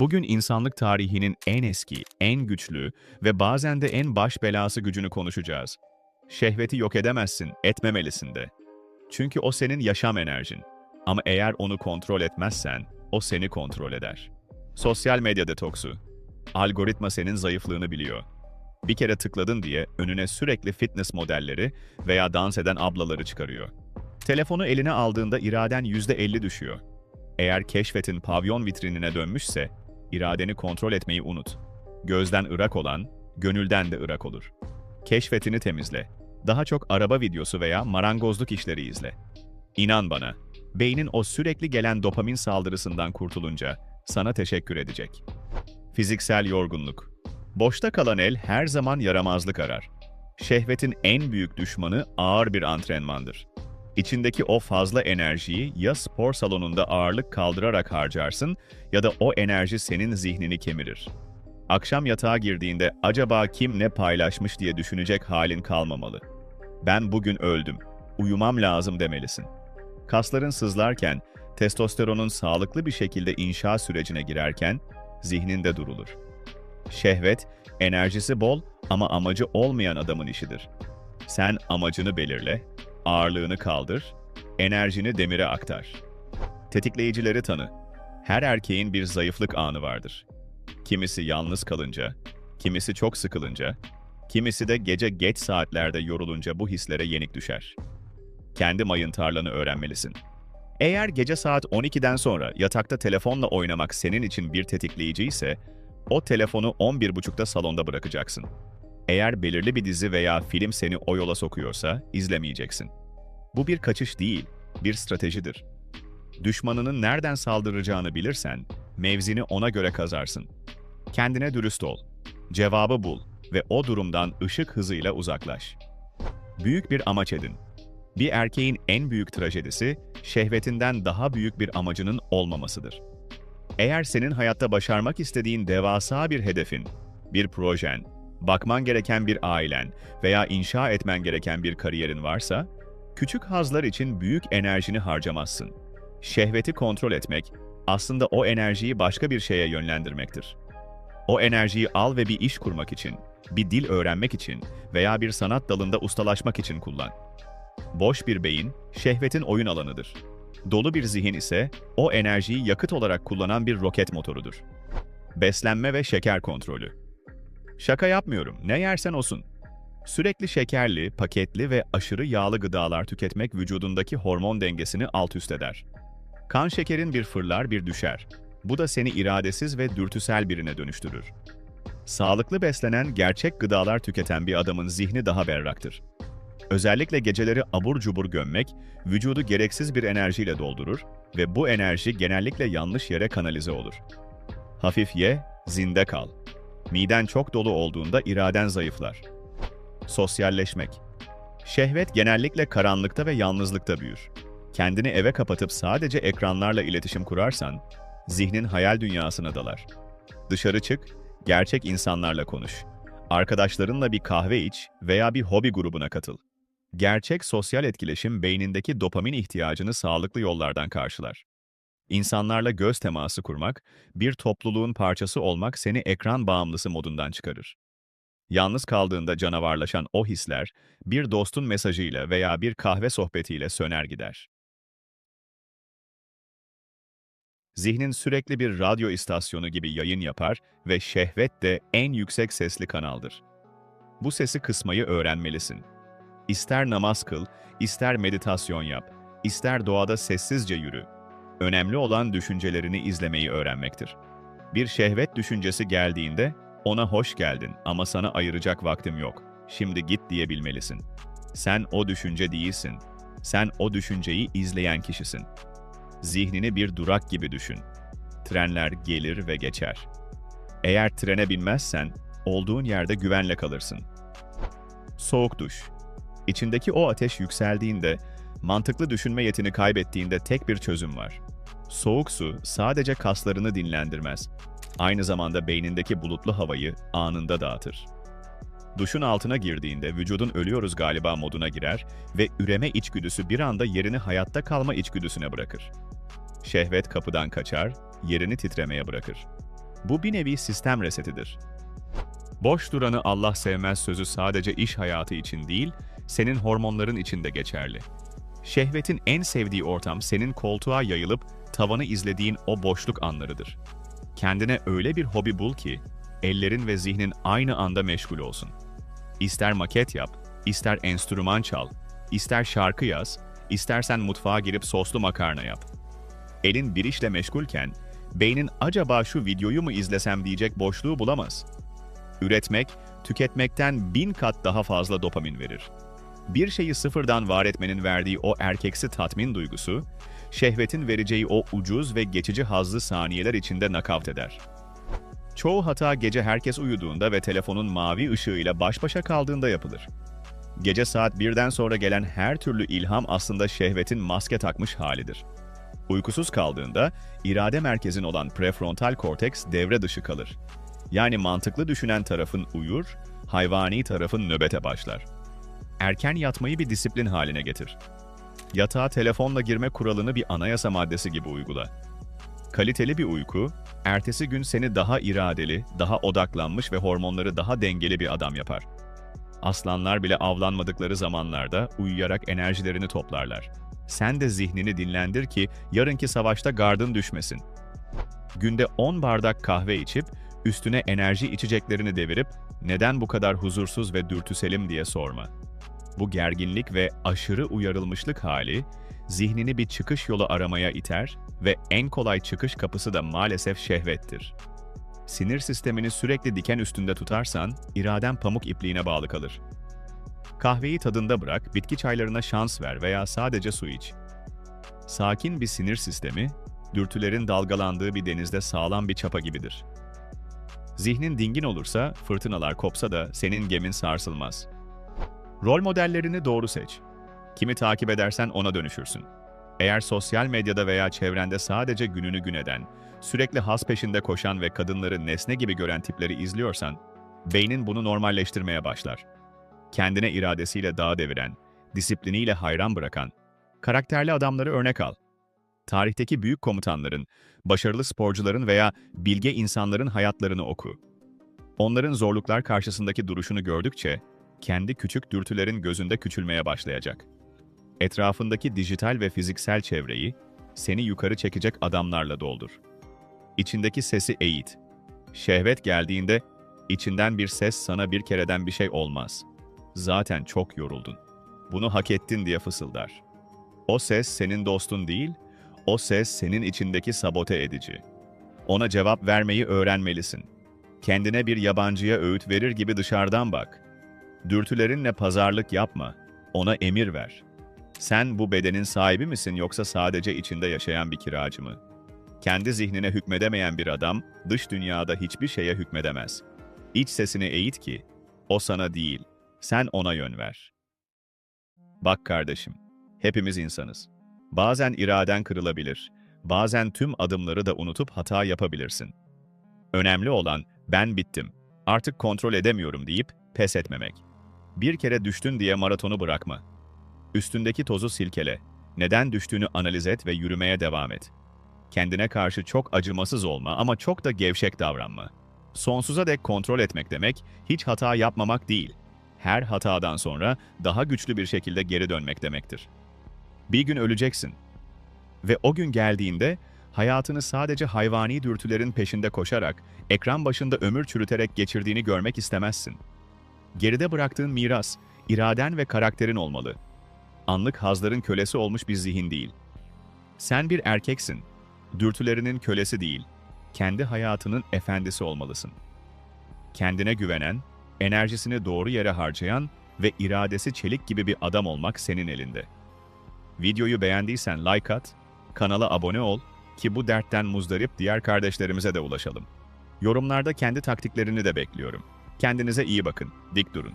Bugün insanlık tarihinin en eski, en güçlü ve bazen de en baş belası gücünü konuşacağız. Şehveti yok edemezsin, etmemelisin de. Çünkü o senin yaşam enerjin. Ama eğer onu kontrol etmezsen, o seni kontrol eder. Sosyal medya detoksu. Algoritma senin zayıflığını biliyor. Bir kere tıkladın diye önüne sürekli fitness modelleri veya dans eden ablaları çıkarıyor. Telefonu eline aldığında iraden %50 düşüyor. Eğer keşfetin pavyon vitrinine dönmüşse, iradeni kontrol etmeyi unut. Gözden ırak olan, gönülden de ırak olur. Keşfetini temizle. Daha çok araba videosu veya marangozluk işleri izle. İnan bana, beynin o sürekli gelen dopamin saldırısından kurtulunca sana teşekkür edecek. Fiziksel yorgunluk. Boşta kalan el her zaman yaramazlık arar. Şehvetin en büyük düşmanı ağır bir antrenmandır. İçindeki o fazla enerjiyi ya spor salonunda ağırlık kaldırarak harcarsın ya da o enerji senin zihnini kemirir. Akşam yatağa girdiğinde acaba kim ne paylaşmış diye düşünecek halin kalmamalı. Ben bugün öldüm, uyumam lazım demelisin. Kasların sızlarken, testosteronun sağlıklı bir şekilde inşa sürecine girerken zihninde durulur. Şehvet, enerjisi bol ama amacı olmayan adamın işidir. Sen amacını belirle, ağırlığını kaldır, enerjini demire aktar. Tetikleyicileri tanı. Her erkeğin bir zayıflık anı vardır. Kimisi yalnız kalınca, kimisi çok sıkılınca, kimisi de gece geç saatlerde yorulunca bu hislere yenik düşer. Kendi mayın tarlanı öğrenmelisin. Eğer gece saat 12'den sonra yatakta telefonla oynamak senin için bir tetikleyici ise, o telefonu 11.30'da salonda bırakacaksın. Eğer belirli bir dizi veya film seni o yola sokuyorsa izlemeyeceksin. Bu bir kaçış değil, bir stratejidir. Düşmanının nereden saldıracağını bilirsen, mevzini ona göre kazarsın. Kendine dürüst ol, cevabı bul ve o durumdan ışık hızıyla uzaklaş. Büyük bir amaç edin. Bir erkeğin en büyük trajedisi, şehvetinden daha büyük bir amacının olmamasıdır. Eğer senin hayatta başarmak istediğin devasa bir hedefin, bir projen, bakman gereken bir ailen veya inşa etmen gereken bir kariyerin varsa, küçük hazlar için büyük enerjini harcamazsın. Şehveti kontrol etmek, aslında o enerjiyi başka bir şeye yönlendirmektir. O enerjiyi al ve bir iş kurmak için, bir dil öğrenmek için veya bir sanat dalında ustalaşmak için kullan. Boş bir beyin, şehvetin oyun alanıdır. Dolu bir zihin ise o enerjiyi yakıt olarak kullanan bir roket motorudur. Beslenme ve şeker kontrolü. Şaka yapmıyorum, ne yersen olsun. Sürekli şekerli, paketli ve aşırı yağlı gıdalar tüketmek vücudundaki hormon dengesini alt üst eder. Kan şekerin bir fırlar bir düşer. Bu da seni iradesiz ve dürtüsel birine dönüştürür. Sağlıklı beslenen, gerçek gıdalar tüketen bir adamın zihni daha berraktır. Özellikle geceleri abur cubur gömmek, vücudu gereksiz bir enerjiyle doldurur ve bu enerji genellikle yanlış yere kanalize olur. Hafif ye, zinde kal. Miden çok dolu olduğunda iraden zayıflar. Sosyalleşmek. Şehvet genellikle karanlıkta ve yalnızlıkta büyür. Kendini eve kapatıp sadece ekranlarla iletişim kurarsan, zihnin hayal dünyasına dalar. Dışarı çık, gerçek insanlarla konuş. Arkadaşlarınla bir kahve iç veya bir hobi grubuna katıl. Gerçek sosyal etkileşim beynindeki dopamin ihtiyacını sağlıklı yollardan karşılar. İnsanlarla göz teması kurmak, bir topluluğun parçası olmak seni ekran bağımlısı modundan çıkarır. Yalnız kaldığında canavarlaşan o hisler, bir dostun mesajıyla veya bir kahve sohbetiyle söner gider. Zihnin sürekli bir radyo istasyonu gibi yayın yapar ve şehvet de en yüksek sesli kanaldır. Bu sesi kısmayı öğrenmelisin. İster namaz kıl, ister meditasyon yap, ister doğada sessizce yürü. Önemli olan düşüncelerini izlemeyi öğrenmektir. Bir şehvet düşüncesi geldiğinde ona hoş geldin ama sana ayıracak vaktim yok. Şimdi git diyebilmelisin. Sen o düşünce değilsin. Sen o düşünceyi izleyen kişisin. Zihnini bir durak gibi düşün. Trenler gelir ve geçer. Eğer trene binmezsen, olduğun yerde güvenle kalırsın. Soğuk duş. İçindeki o ateş yükseldiğinde, mantıklı düşünme yetini kaybettiğinde tek bir çözüm var. Soğuk su sadece kaslarını dinlendirmez. Aynı zamanda beynindeki bulutlu havayı anında dağıtır. Duşun altına girdiğinde vücudun ölüyoruz galiba moduna girer ve üreme içgüdüsü bir anda yerini hayatta kalma içgüdüsüne bırakır. Şehvet kapıdan kaçar, yerini titremeye bırakır. Bu bir nevi sistem resetidir. Boş duranı Allah sevmez sözü sadece iş hayatı için değil, senin hormonların için de geçerli. Şehvetin en sevdiği ortam senin koltuğa yayılıp tavanı izlediğin o boşluk anlarıdır. Kendine öyle bir hobi bul ki, ellerin ve zihnin aynı anda meşgul olsun. İster maket yap, ister enstrüman çal, ister şarkı yaz, istersen mutfağa girip soslu makarna yap. Elin bir işle meşgulken, beynin acaba şu videoyu mu izlesem diyecek boşluğu bulamaz. Üretmek, tüketmekten bin kat daha fazla dopamin verir. Bir şeyi sıfırdan var etmenin verdiği o erkeksi tatmin duygusu, şehvetin vereceği o ucuz ve geçici hazzı saniyeler içinde nakavt eder. Çoğu hata gece herkes uyuduğunda ve telefonun mavi ışığıyla baş başa kaldığında yapılır. Gece saat 1'den sonra gelen her türlü ilham aslında şehvetin maske takmış halidir. Uykusuz kaldığında irade merkezin olan prefrontal korteks devre dışı kalır. Yani mantıklı düşünen tarafın uyur, hayvani tarafın nöbete başlar. Erken yatmayı bir disiplin haline getir. Yatağa telefonla girme kuralını bir anayasa maddesi gibi uygula. Kaliteli bir uyku, ertesi gün seni daha iradeli, daha odaklanmış ve hormonları daha dengeli bir adam yapar. Aslanlar bile avlanmadıkları zamanlarda uyuyarak enerjilerini toplarlar. Sen de zihnini dinlendir ki yarınki savaşta gardın düşmesin. Günde 10 bardak kahve içip üstüne enerji içeceklerini devirip neden bu kadar huzursuz ve dürtüselim diye sorma. Bu gerginlik ve aşırı uyarılmışlık hali zihnini bir çıkış yolu aramaya iter ve en kolay çıkış kapısı da maalesef şehvettir. Sinir sistemini sürekli diken üstünde tutarsan, iraden pamuk ipliğine bağlı kalır. Kahveyi tadında bırak, bitki çaylarına şans ver veya sadece su iç. Sakin bir sinir sistemi, dürtülerin dalgalandığı bir denizde sağlam bir çapa gibidir. Zihnin dingin olursa, fırtınalar kopsa da senin gemin sarsılmaz. Rol modellerini doğru seç. Kimi takip edersen ona dönüşürsün. Eğer sosyal medyada veya çevrende sadece gününü gün eden, sürekli has peşinde koşan ve kadınları nesne gibi gören tipleri izliyorsan, beynin bunu normalleştirmeye başlar. Kendine iradesiyle dağ deviren, disipliniyle hayran bırakan, karakterli adamları örnek al. Tarihteki büyük komutanların, başarılı sporcuların veya bilge insanların hayatlarını oku. Onların zorluklar karşısındaki duruşunu gördükçe, kendi küçük dürtülerin gözünde küçülmeye başlayacak. Etrafındaki dijital ve fiziksel çevreyi, seni yukarı çekecek adamlarla doldur. İçindeki sesi eğit. Şehvet geldiğinde, içinden bir ses sana bir kereden bir şey olmaz. Zaten çok yoruldun. Bunu hak ettin diye fısıldar. O ses senin dostun değil, o ses senin içindeki sabote edici. Ona cevap vermeyi öğrenmelisin. Kendine bir yabancıya öğüt verir gibi dışarıdan bak. Dürtülerinle pazarlık yapma. Ona emir ver. Sen bu bedenin sahibi misin yoksa sadece içinde yaşayan bir kiracı mı? Kendi zihnine hükmedemeyen bir adam, dış dünyada hiçbir şeye hükmedemez. İç sesini eğit ki, o sana değil, sen ona yön ver. Bak kardeşim, hepimiz insanız. Bazen iraden kırılabilir, bazen tüm adımları da unutup hata yapabilirsin. Önemli olan, ben bittim, artık kontrol edemiyorum deyip pes etmemek. Bir kere düştün diye maratonu bırakma. Üstündeki tozu silkele. Neden düştüğünü analiz et ve yürümeye devam et. Kendine karşı çok acımasız olma ama çok da gevşek davranma. Sonsuza dek kontrol etmek demek, hiç hata yapmamak değil. Her hatadan sonra daha güçlü bir şekilde geri dönmek demektir. Bir gün öleceksin. Ve o gün geldiğinde hayatını sadece hayvani dürtülerin peşinde koşarak, ekran başında ömür çürüterek geçirdiğini görmek istemezsin. Geride bıraktığın miras, iraden ve karakterin olmalı. Anlık hazların kölesi olmuş bir zihin değil. Sen bir erkeksin. Dürtülerinin kölesi değil. Kendi hayatının efendisi olmalısın. Kendine güvenen, enerjisini doğru yere harcayan ve iradesi çelik gibi bir adam olmak senin elinde. Videoyu beğendiysen like at, kanala abone ol ki bu dertten muzdarip diğer kardeşlerimize de ulaşalım. Yorumlarda kendi taktiklerini de bekliyorum. Kendinize iyi bakın, dik durun.